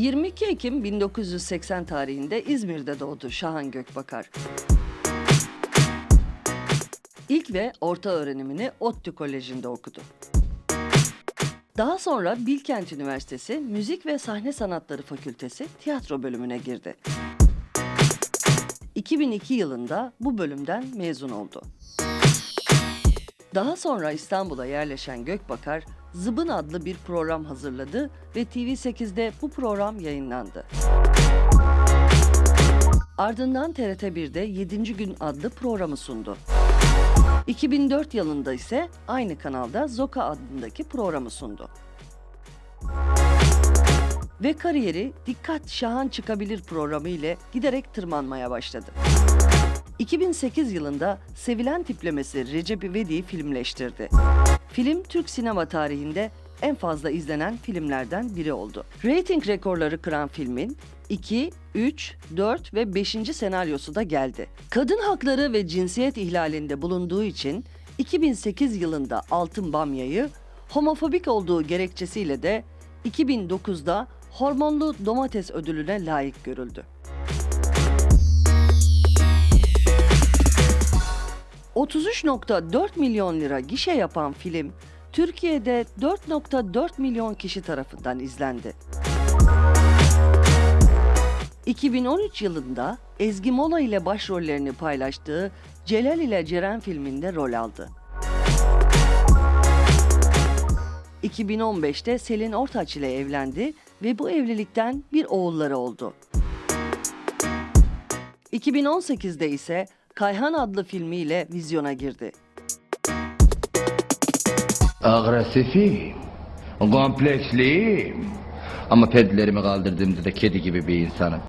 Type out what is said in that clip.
22 Ekim 1980 tarihinde İzmir'de doğdu Şahan Gökbakar. İlk ve orta öğrenimini ODTÜ Koleji'nde okudu. Daha sonra Bilkent Üniversitesi Müzik ve Sahne Sanatları Fakültesi tiyatro bölümüne girdi. 2002 yılında bu bölümden mezun oldu. Daha sonra İstanbul'a yerleşen Gökbakar, Zıbın adlı bir program hazırladı ve TV8'de bu program yayınlandı. Ardından TRT1'de 7. Gün adlı programı sundu. 2004 yılında ise aynı kanalda Zoka adındaki programı sundu. Ve kariyeri Dikkat Şahan Çıkabilir programı ile giderek tırmanmaya başladı. 2008 yılında sevilen tiplemesi Recep İvedik'i filmleştirdi. Film Türk sinema tarihinde en fazla izlenen filmlerden biri oldu. Rating rekorları kıran filmin 2, 3, 4 ve 5. senaryosu da geldi. Kadın hakları ve cinsiyet ihlalinde bulunduğu için 2008 yılında Altın Bamya'yı, homofobik olduğu gerekçesiyle de 2009'da hormonlu domates ödülüne layık görüldü. 33.4 milyon lira gişe yapan film Türkiye'de 4.4 milyon kişi tarafından izlendi. 2013 yılında Ezgi Mola ile başrollerini paylaştığı Celal ile Ceren filminde rol aldı. 2015'te Selin Ortaç ile evlendi ve bu evlilikten bir oğulları oldu. 2018'de ise Kayhan adlı filmiyle vizyona girdi. Agresifim, kompleksliyim ama pedilerimi kaldırdığımda da kedi gibi bir insanım.